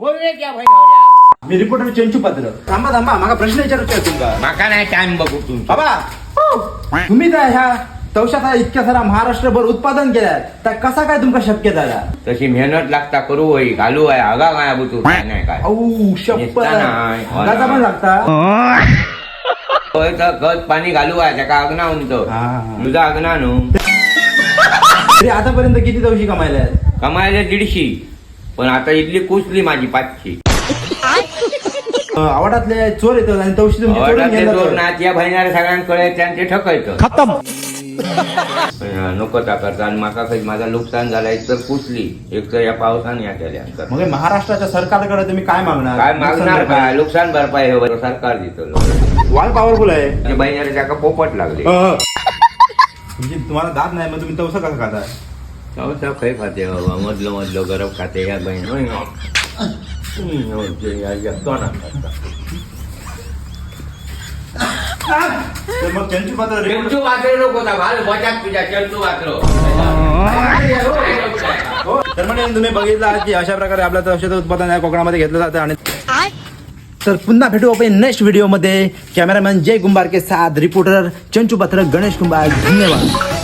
रे त्या बहिणावऱ्या मी रिपोर्टर चंचू पात्र. थांबा थांबा माका प्रश्न विचारूचे तुमका माका नाही टाइम बघू तुमचा. बाबा तुम्ही तर ह्या तवशाचा इतक्या सारा महाराष्ट्रभर उत्पादन केल्यात तर कसा काय तुमका शक्य झाला? तशी मेहनत लागता करू होई घालू आहे आगा काय बुतू काय नाही औ नाही. पण लागता? होय तर खत पाणी घालू आहे त्याका अग्ना म्हणतो हा. तुझा अग्ना नु तरी आतापर्यंत किती तवशी कमायल्यात? कमायला दीडशी. पण आता इथली कुसली माझी पाचशे. आवडातले चोर येतात आणि तवशी तुमची चोरून. दोन नाच या सगळ्यांकडे त्यांचे ठकायचं खतम. नको त्या करता आणि माका काही माझा नुकसान झाला एक तर कुसली एक तर या पावसाने या केल्या. मग हे महाराष्ट्राच्या सरकारकडे तुम्ही काय मागणार? काय मागणार? काय नुकसान भरपाई हे बरं सरकार देतो वाल पॉवरफुल आहे. त्याका पोपट लागले. अं. म्हणजे तुम्हाला दात नाही मग तुम्ही तवसं कसं खाता तर मग चंचू पात्र चंचू नको होता भाल बचात तुझ्या चंचू वाचलो हो, तर म्हणजे तुम्ही बघितलं आहात की अशा प्रकारे आपल्या औषध उत्पादन या कोकणामध्ये घेतलं जातं आणि तर पुन्हा भेटू आपण नेक्स्ट व्हिडिओमध्ये कॅमेरामॅन जय कुंभार के साथ रिपोर्टर चंचू पात्र गणेश कुंभार. धन्यवाद.